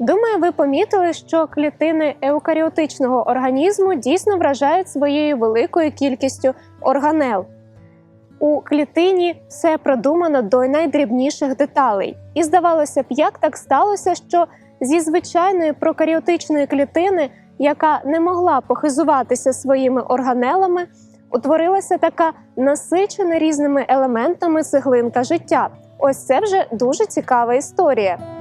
Думаю, ви помітили, що клітини еукаріотичного організму дійсно вражають своєю великою кількістю органел. У клітині все продумано до найдрібніших деталей. І здавалося б, як так сталося, що зі звичайної прокаріотичної клітини, яка не могла похизуватися своїми органелами, утворилася така насичена різними елементами цеглинка життя. Ось це вже дуже цікава історія.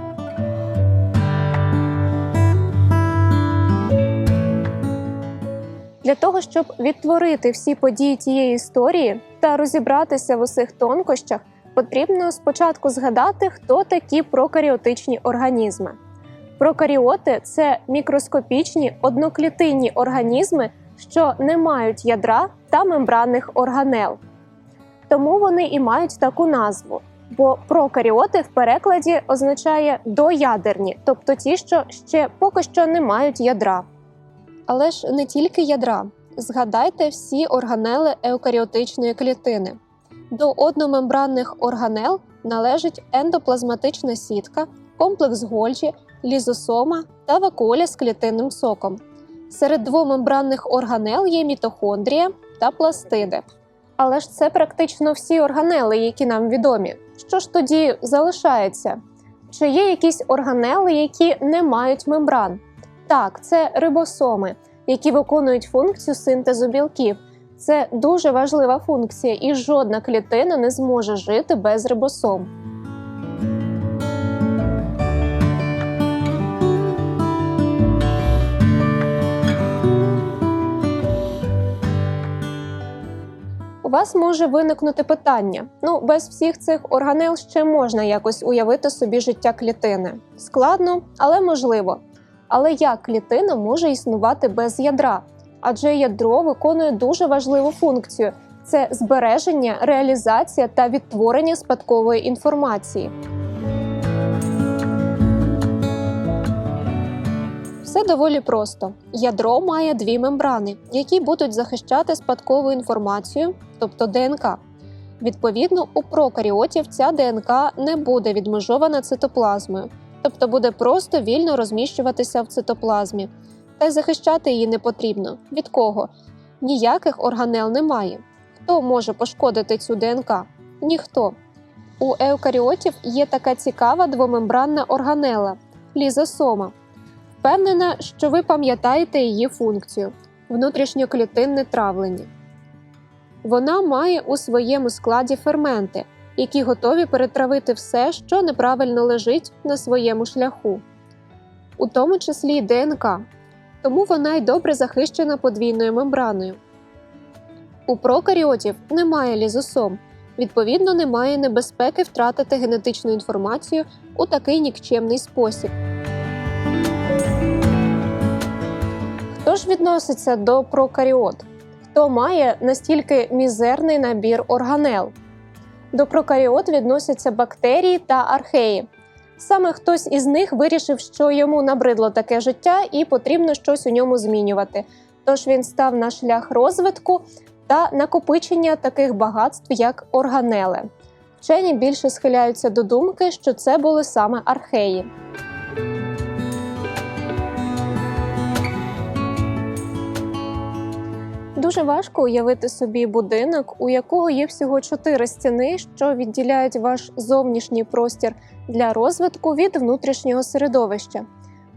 Для того, щоб відтворити всі події тієї історії та розібратися в усіх тонкощах, потрібно спочатку згадати, хто такі прокаріотичні організми. Прокаріоти це мікроскопічні одноклітинні організми, що не мають ядра та мембранних органел. Тому вони і мають таку назву. Бо прокаріоти в перекладі означає доядерні, тобто ті, що ще поки що не мають ядра. Але ж не тільки ядра. Згадайте всі органели еукаріотичної клітини. До одномембранних органел належить ендоплазматична сітка, комплекс Гольджі, лізосома та вакуоля з клітинним соком. Серед двомембранних органел є мітохондрія та пластиди. Але ж це практично всі органели, які нам відомі. Що ж тоді залишається? Чи є якісь органели, які не мають мембран? Так, це рибосоми, які виконують функцію синтезу білків. Це дуже важлива функція, і жодна клітина не зможе жити без рибосом. У вас може виникнути питання: ну, без всіх цих органел ще можна якось уявити собі життя клітини. Складно, але можливо. Але як клітина може існувати без ядра? Адже ядро виконує дуже важливу функцію: це збереження, реалізація та відтворення спадкової інформації. Все доволі просто. Ядро має дві мембрани, які будуть захищати спадкову інформацію, тобто ДНК. Відповідно, у прокаріотів ця ДНК не буде відмежована цитоплазмою, тобто буде просто вільно розміщуватися в цитоплазмі. Та й захищати її не потрібно. Від кого? Ніяких органел немає. Хто може пошкодити цю ДНК? Ніхто. У еукаріотів є така цікава двомембранна органела лізосома. Впевнена, що ви пам'ятаєте її функцію внутрішньоклітинне травлення. Вона має у своєму складі ферменти, які готові перетравити все, що неправильно лежить на своєму шляху, у тому числі й ДНК, тому вона й добре захищена подвійною мембраною. У прокаріотів немає лізосом, відповідно, немає небезпеки втратити генетичну інформацію у такий нікчемний спосіб. Хто ж відноситься до прокаріот? Хто має настільки мізерний набір органел? До прокаріот відносяться бактерії та археї. Саме хтось із них вирішив, що йому набридло таке життя і потрібно щось у ньому змінювати. Тож він став на шлях розвитку та накопичення таких багатств, як органели. Вчені більше схиляються до думки, що це були саме археї. Дуже важко уявити собі будинок, у якого є всього чотири стіни, що відділяють ваш зовнішній простір для розвитку від внутрішнього середовища.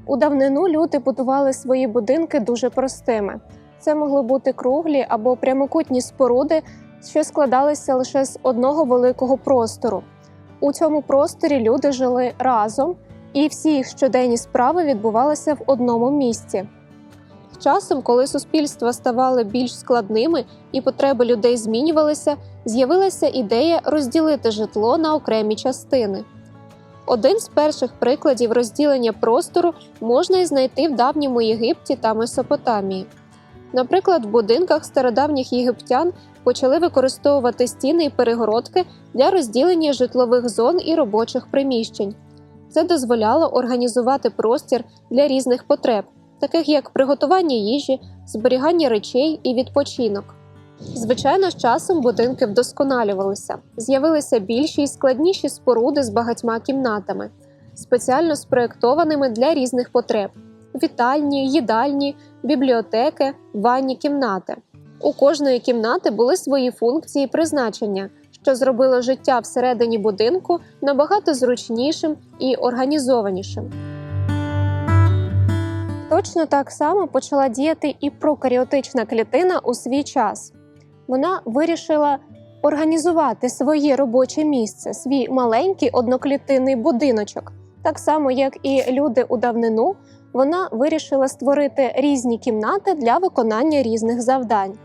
У давнину люди будували свої будинки дуже простими. Це могли бути круглі або прямокутні споруди, що складалися лише з одного великого простору. У цьому просторі люди жили разом, і всі їх щоденні справи відбувалися в одному місці. Часом, коли суспільства ставали більш складними і потреби людей змінювалися, з'явилася ідея розділити житло на окремі частини. Один з перших прикладів розділення простору можна і знайти в давньому Єгипті та Месопотамії. Наприклад, в будинках стародавніх єгиптян почали використовувати стіни і перегородки для розділення житлових зон і робочих приміщень. Це дозволяло організувати простір для різних потреб таких як приготування їжі, зберігання речей і відпочинок. Звичайно, з часом будинки вдосконалювалися, з'явилися більші і складніші споруди з багатьма кімнатами. спеціально спроєктованими для різних потреб: вітальні, їдальні, бібліотеки, ванні кімнати. У кожної кімнати були свої функції і призначення, що зробило життя всередині будинку набагато зручнішим і організованішим. Точно так само почала діяти і прокаріотична клітина у свій час. Вона вирішила організувати своє робоче місце, свій маленький одноклітинний будиночок. Так само, як і люди у давнину, вона вирішила створити різні кімнати для виконання різних завдань.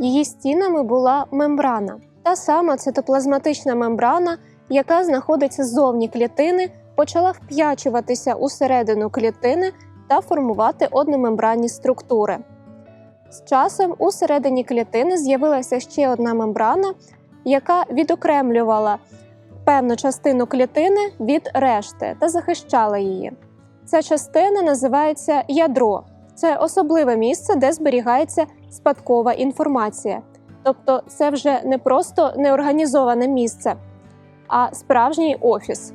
Її стінами була мембрана, та сама цитоплазматична мембрана, яка знаходиться ззовні клітини, почала вп'ячуватися усередину клітини та формувати одномембранні структури. З часом у середині клітини з'явилася ще одна мембрана, яка відокремлювала певну частину клітини від решти та захищала її. Ця частина називається ядро. Це особливе місце, де зберігається спадкова інформація. Тобто, це вже не просто неорганізоване місце, а справжній офіс.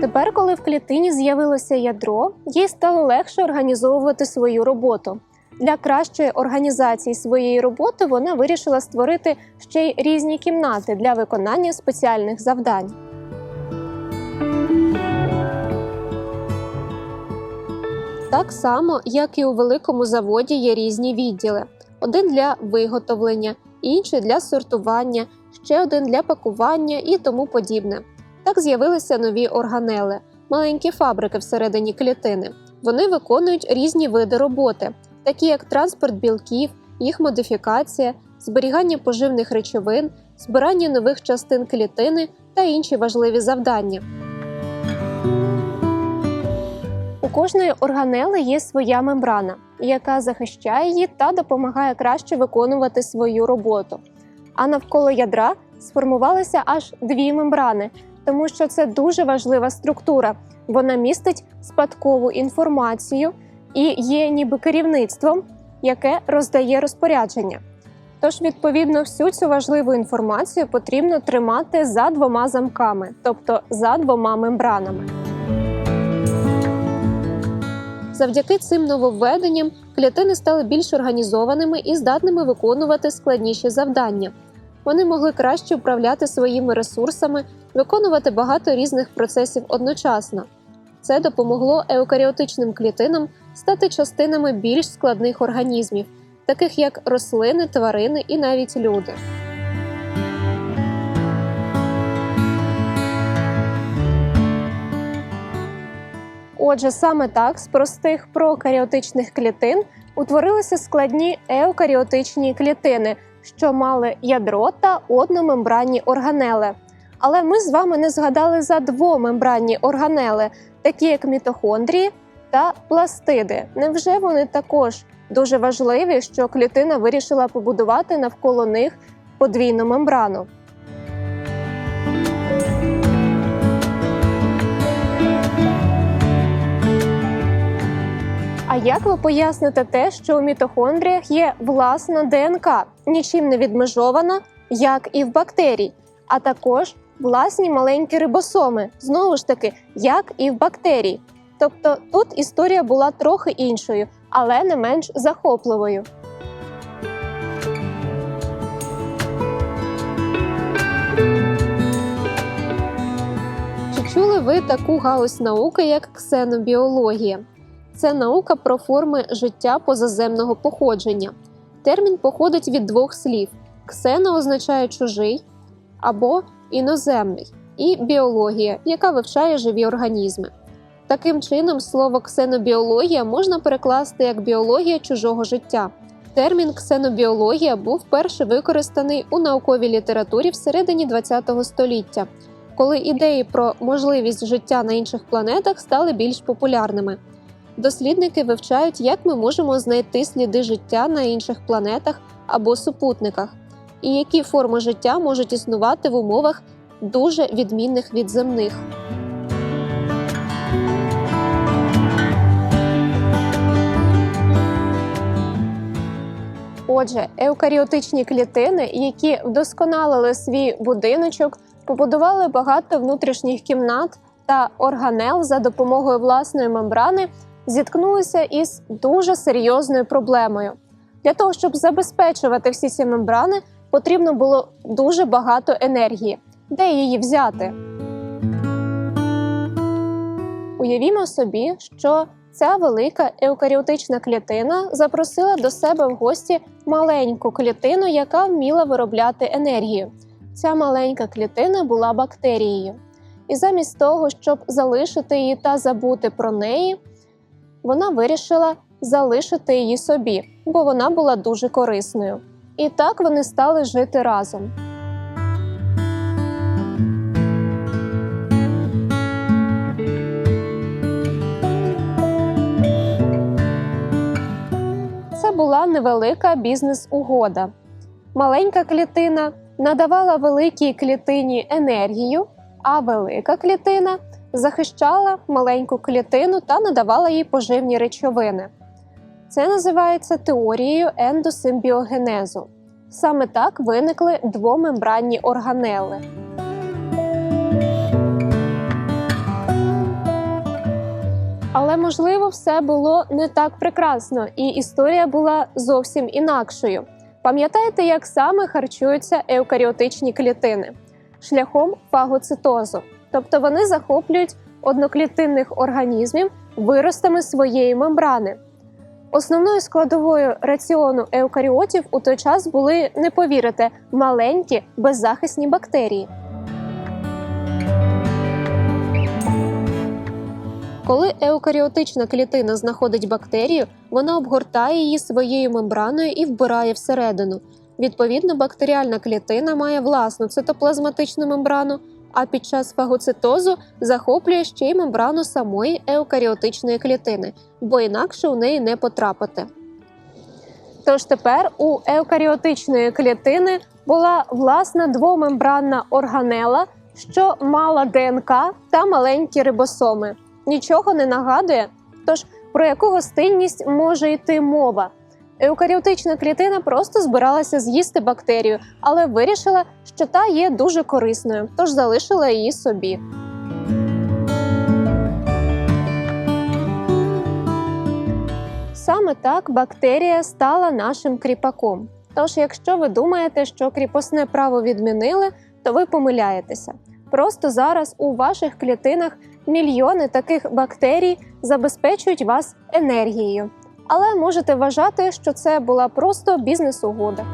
Тепер, коли в клітині з'явилося ядро, їй стало легше організовувати свою роботу. Для кращої організації своєї роботи вона вирішила створити ще й різні кімнати для виконання спеціальних завдань. Так само, як і у великому заводі є різні відділи: один для виготовлення, інший для сортування, ще один для пакування і тому подібне. Так з'явилися нові органели, маленькі фабрики всередині клітини. Вони виконують різні види роботи, такі як транспорт білків, їх модифікація, зберігання поживних речовин, збирання нових частин клітини та інші важливі завдання. Кожної органели є своя мембрана, яка захищає її та допомагає краще виконувати свою роботу. А навколо ядра сформувалися аж дві мембрани, тому що це дуже важлива структура. Вона містить спадкову інформацію і є ніби керівництвом, яке роздає розпорядження. Тож, відповідно, всю цю важливу інформацію потрібно тримати за двома замками, тобто за двома мембранами. Завдяки цим нововведенням клітини стали більш організованими і здатними виконувати складніші завдання. Вони могли краще управляти своїми ресурсами, виконувати багато різних процесів одночасно. Це допомогло еукаріотичним клітинам стати частинами більш складних організмів, таких як рослини, тварини і навіть люди. Отже, саме так з простих прокаріотичних клітин утворилися складні еукаріотичні клітини, що мали ядро та одномембранні органели. Але ми з вами не згадали за двомембранні органели, такі як мітохондрії та пластиди. Невже вони також дуже важливі, що клітина вирішила побудувати навколо них подвійну мембрану? А як ви поясните те, що у мітохондріях є власна ДНК, нічим не відмежована, як і в бактерій, а також власні маленькі рибосоми, знову ж таки, як і в бактерій. Тобто тут історія була трохи іншою, але не менш захопливою. Чи чули ви таку галузь науки, як ксенобіологія? Це наука про форми життя позаземного походження. Термін походить від двох слів: ксено означає чужий або іноземний, і біологія, яка вивчає живі організми. Таким чином, слово ксенобіологія можна перекласти як біологія чужого життя. Термін ксенобіологія був вперше використаний у науковій літературі всередині ХХ століття, коли ідеї про можливість життя на інших планетах стали більш популярними. Дослідники вивчають, як ми можемо знайти сліди життя на інших планетах або супутниках, і які форми життя можуть існувати в умовах дуже відмінних від земних. Отже, еукаріотичні клітини, які вдосконалили свій будиночок, побудували багато внутрішніх кімнат та органел за допомогою власної мембрани, зіткнулися із дуже серйозною проблемою. Для того, щоб забезпечувати всі ці мембрани, потрібно було дуже багато енергії. Де її взяти? Уявімо собі, що ця велика еукаріотична клітина запросила до себе в гості маленьку клітину, яка вміла виробляти енергію. Ця маленька клітина була бактерією. І замість того, щоб залишити її та забути про неї, вона вирішила залишити її собі, бо вона була дуже корисною. І так вони стали жити разом. Це була невелика бізнес-угода. Маленька клітина надавала великій клітині енергію, а велика клітина захищала маленьку клітину та надавала їй поживні речовини. Це називається теорією ендосимбіогенезу. Саме так виникли двомембранні органели. Але можливо, все було не так прекрасно, і історія була зовсім інакшою. Пам'ятаєте, як саме харчуються еукаріотичні клітини? Шляхом фагоцитозу. Тобто вони захоплюють одноклітинних організмів виростами своєї мембрани. Основною складовою раціону еукаріотів у той час були, не повірите, маленькі беззахисні бактерії. Коли еукаріотична клітина знаходить бактерію, вона обгортає її своєю мембраною і вбирає всередину. Відповідно, бактеріальна клітина має власну цитоплазматичну мембрану, а під час фагоцитозу захоплює ще й мембрану самої еукаріотичної клітини, бо інакше у неї не потрапити. Тож тепер у еукаріотичної клітини була власна двомембранна органела, що мала ДНК та маленькі рибосоми. Нічого не нагадує. Тож про яку гостинність може йти мова? Еукаріотична клітина просто збиралася з'їсти бактерію, але вирішила, що та є дуже корисною, тож залишила її собі. Саме так бактерія стала нашим кріпаком. Тож, якщо ви думаєте, що кріпосне право відмінили, то ви помиляєтеся. Просто зараз у ваших клітинах мільйони таких бактерій забезпечують вас енергією. Але можете вважати, що це була просто бізнес-угода.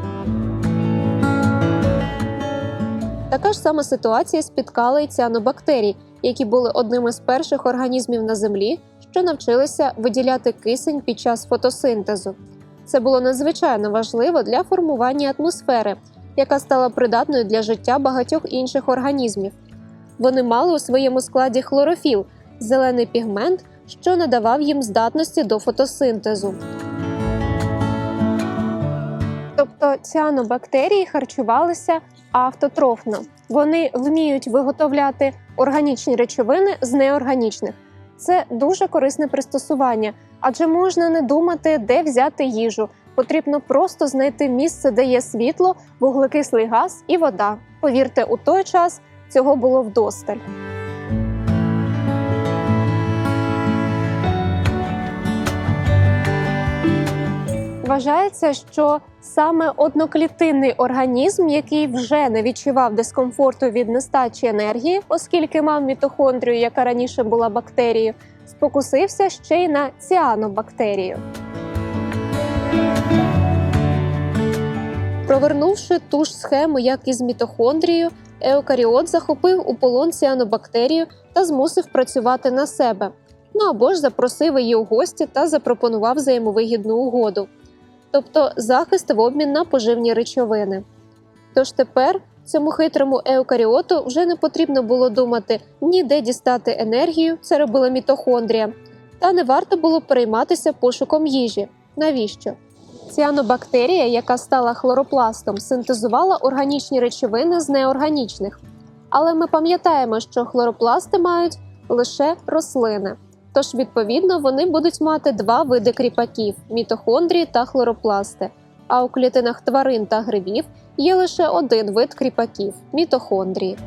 Така ж сама ситуація спіткала і ціанобактерій, які були одними з перших організмів на землі, що навчилися виділяти кисень під час фотосинтезу. Це було надзвичайно важливо для формування атмосфери, яка стала придатною для життя багатьох інших організмів. Вони мали у своєму складі хлорофіл зелений пігмент, що надавав їм здатності до фотосинтезу. Тобто ціанобактерії харчувалися автотрофно. Вони вміють виготовляти органічні речовини з неорганічних. Це дуже корисне пристосування, адже можна не думати, де взяти їжу. Потрібно просто знайти місце, де є світло, вуглекислий газ і вода. Повірте, у той час цього було вдосталь. Вважається, що саме одноклітинний організм, який вже не відчував дискомфорту від нестачі енергії, оскільки мав мітохондрію, яка раніше була бактерією, спокусився ще й на ціанобактерію. Провернувши ту ж схему, як і з мітохондрією, еукаріот захопив у полон ціанобактерію та змусив працювати на себе. Ну або ж запросив її у гості та запропонував взаємовигідну угоду, тобто захист в обмін на поживні речовини. Тож тепер цьому хитрому еукаріоту вже не потрібно було думати ні де дістати енергію, це робила мітохондрія, та не варто було перейматися пошуком їжі. Навіщо? Ціанобактерія, яка стала хлоропластом, синтезувала органічні речовини з неорганічних. Але ми пам'ятаємо, що хлоропласти мають лише рослини. Тож, відповідно, вони будуть мати два види кріпаків мітохондрії та хлоропласти. а у клітинах тварин та грибів є лише один вид кріпаків мітохондрії.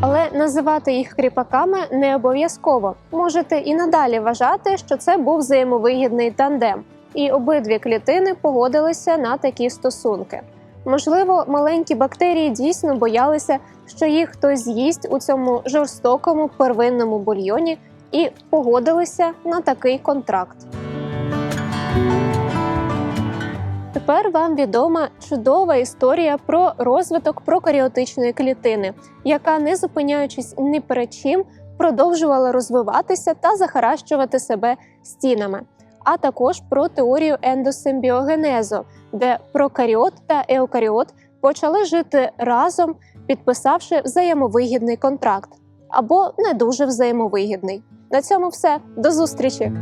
Але називати їх кріпаками не обов'язково. Можете і надалі вважати, що це був взаємовигідний тандем, і обидві клітини погодилися на такі стосунки. Можливо, маленькі бактерії дійсно боялися, що їх хтось з'їсть у цьому жорстокому первинному бульйоні, і погодилися на такий контракт. Тепер вам відома чудова історія про розвиток прокаріотичної клітини, яка, не зупиняючись ні перед чим, продовжувала розвиватися та захаращувати себе стінами, а також про теорію ендосимбіогенезу, де прокаріот та еукаріот почали жити разом, підписавши взаємовигідний контракт або не дуже взаємовигідний. На цьому все до зустрічі!